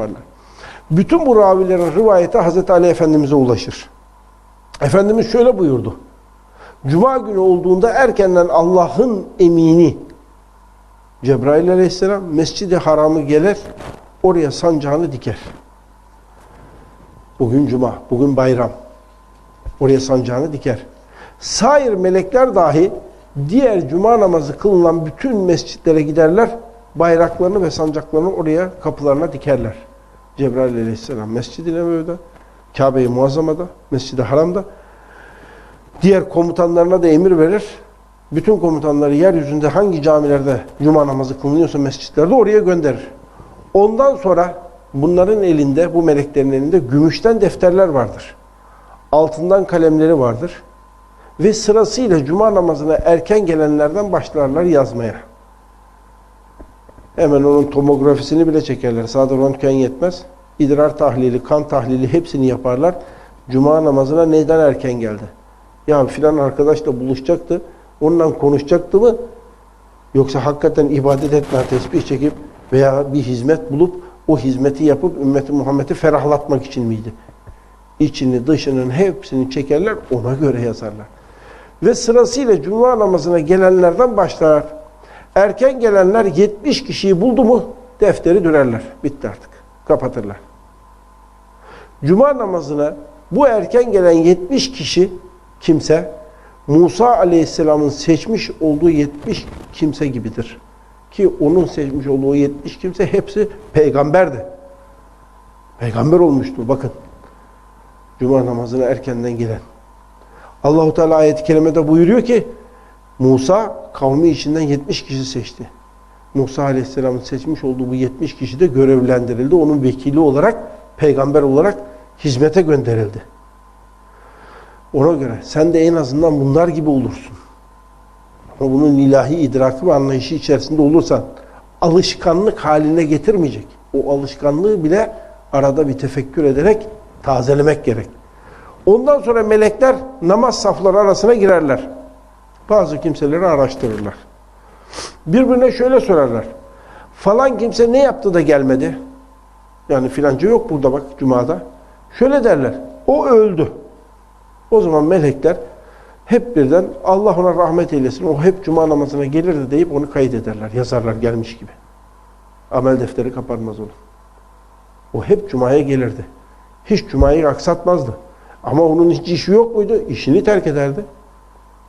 yaparlar. Bütün bu ravilerin rivayeti Hazreti Ali Efendimiz'e ulaşır. Efendimiz şöyle buyurdu. Cuma günü olduğunda erkenden Allah'ın emini Cebrail aleyhisselam Mescid-i Haram'ı gelir, oraya sancağını diker. Bugün cuma, bugün bayram. Oraya sancağını diker. Sair melekler dahi diğer cuma namazı kılınan bütün mescitlere giderler, bayraklarını ve sancaklarını oraya kapılarına dikerler. Cebrail aleyhisselam Mescid-i Nebevi'de, Kabe-i Muazzama'da, Mescid-i Haram'da, diğer komutanlarına da emir verir. Bütün komutanları yeryüzünde hangi camilerde cuma namazı kılınıyorsa mescitlerde oraya gönderir. Ondan sonra bunların elinde, bu meleklerin elinde gümüşten defterler vardır. Altından kalemleri vardır. Ve sırasıyla cuma namazına erken gelenlerden başlarlar yazmaya. Hemen onun tomografisini bile çekerler. Sadece röntgen yetmez. İdrar tahlili, kan tahlili hepsini yaparlar. Cuma namazına neden erken geldi? Ya filan arkadaşla buluşacaktı. Onunla konuşacaktı mı? Yoksa hakikaten ibadet etme, tesbih çekip veya bir hizmet bulup o hizmeti yapıp ümmeti Muhammed'i ferahlatmak için miydi? İçini, dışının hepsini çekerler, ona göre yazarlar. Ve sırasıyla cuma namazına gelenlerden başlar. Erken gelenler 70 kişiyi buldu mu defteri dürerler. Bitti artık. Kapatırlar. Cuma namazına bu erken gelen 70 kişi kimse Musa Aleyhisselam'ın seçmiş olduğu 70 kimse gibidir. Ki onun seçmiş olduğu 70 kimse hepsi peygamberdi. Peygamber olmuştu bakın. Cuma namazına erkenden gelen. Allahu Teala ayet-i kerimede buyuruyor ki Musa kavmi içinden 70 kişi seçti. Musa Aleyhisselam'ın seçmiş olduğu bu 70 kişi de görevlendirildi. Onun vekili olarak, peygamber olarak hizmete gönderildi. Ona göre sen de en azından bunlar gibi olursun. Ama bunun ilahi idraki ve anlayışı içerisinde olursan alışkanlık haline getirmeyecek. O alışkanlığı bile arada bir tefekkür ederek tazelemek gerek. Ondan sonra melekler namaz safları arasına girerler. Bazı kimseleri araştırırlar. Birbirine şöyle sorarlar. Falan kimse ne yaptı da gelmedi? Yani filanca yok burada bak Cuma'da. Şöyle derler. O öldü. O zaman melekler hep birden Allah ona rahmet eylesin. O hep cuma namazına gelirdi deyip onu kaydederler. Yazarlar gelmiş gibi. Amel defteri kapanmaz onun. O hep cumaya gelirdi. Hiç cumayı aksatmazdı. Ama onun hiç işi yok muydu? İşini terk ederdi.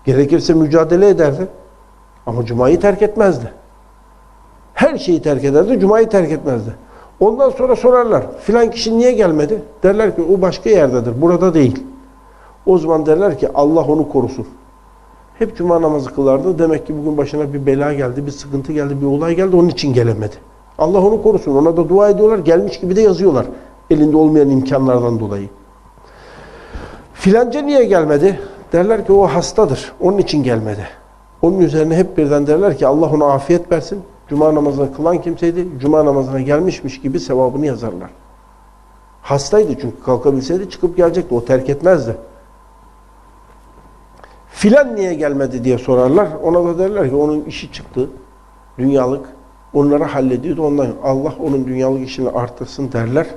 Gerekirse mücadele ederdi. Ama cumayı terk etmezdi. Her şeyi terk ederdi, cumayı terk etmezdi. Ondan sonra sorarlar, filan kişi niye gelmedi? Derler ki o başka yerdedir, burada değil. O zaman derler ki Allah onu korusun. Hep cuma namazı kılardı. Demek ki bugün başına bir bela geldi, bir sıkıntı geldi, bir olay geldi. Onun için gelemedi. Allah onu korusun. Ona da dua ediyorlar. Gelmiş gibi de yazıyorlar. Elinde olmayan imkanlardan dolayı. Filanca niye gelmedi? Derler ki o hastadır. Onun için gelmedi. Onun üzerine hep birden derler ki Allah ona afiyet versin. Cuma namazını kılan kimseydi. Cuma namazına gelmişmiş gibi sevabını yazarlar. Hastaydı çünkü kalkabilseydi çıkıp gelecekti. O terk etmezdi. Filan niye gelmedi diye sorarlar. Ona da derler ki onun işi çıktı. Dünyalık. Onları hallediyordu. Ondan Allah onun dünyalık işini artırsın derler.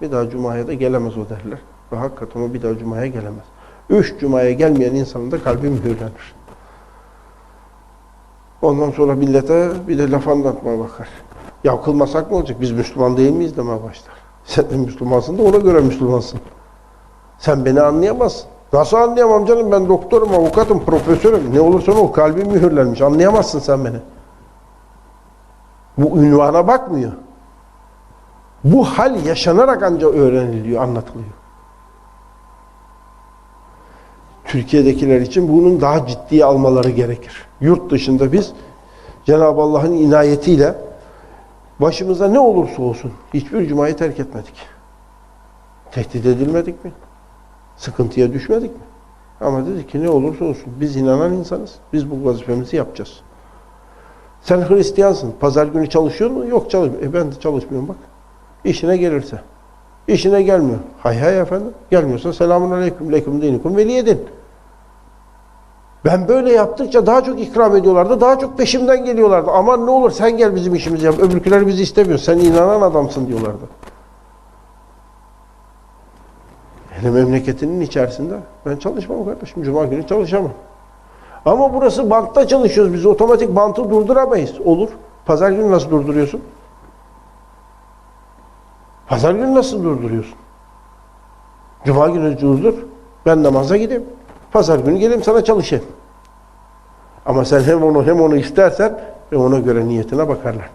Bir daha Cuma'ya da gelemez o derler. Ve hakikaten o bir daha Cuma'ya gelemez. Üç Cuma'ya gelmeyen insanın da kalbi mühürlenir. Ondan sonra millete bir de laf anlatmaya bakar. Ya kılmasak mı olacak? Biz Müslüman değil miyiz demeye başlar. Sen de Müslümansın da ona göre Müslümansın. Sen beni anlayamazsın. Nasıl anlayamam canım? Ben doktorum, avukatım, profesörüm. Ne olursa o kalbim mühürlenmiş. Anlayamazsın sen beni. Bu ünvana bakmıyor. Bu hal yaşanarak ancak öğreniliyor, anlatılıyor. Türkiye'dekiler için bunun daha ciddiye almaları gerekir. Yurt dışında biz Cenab-ı Allah'ın inayetiyle başımıza ne olursa olsun hiçbir cumayı terk etmedik. Tehdit edilmedik mi? Sıkıntıya düşmedik mi? Ama dedik ki ne olursa olsun biz inanan insanız. Biz bu vazifemizi yapacağız. Sen Hristiyansın. Pazar günü çalışıyor mu? Yok çalışmıyor. E ben de çalışmıyorum bak. İşine gelirse. İşine gelmiyor. Hay hay efendim. Gelmiyorsa selamun aleyküm. Lekum dinikum veliyedin. Ben böyle yaptıkça daha çok ikram ediyorlardı. Daha çok peşimden geliyorlardı. Aman ne olur sen gel bizim işimizi yap. Öbürküler bizi istemiyor. Sen inanan adamsın diyorlardı. Hani memleketinin içerisinde ben çalışmam kardeşim. Cuma günü çalışamam. Ama burası bantta çalışıyoruz. Biz otomatik bantı durduramayız. Olur. Pazar günü nasıl durduruyorsun? Pazar günü nasıl durduruyorsun? Cuma günü durdur. Ben namaza gideyim. Pazar günü geleyim sana çalışayım. Ama sen hem onu hem onu istersen ve ona göre niyetine bakarlar.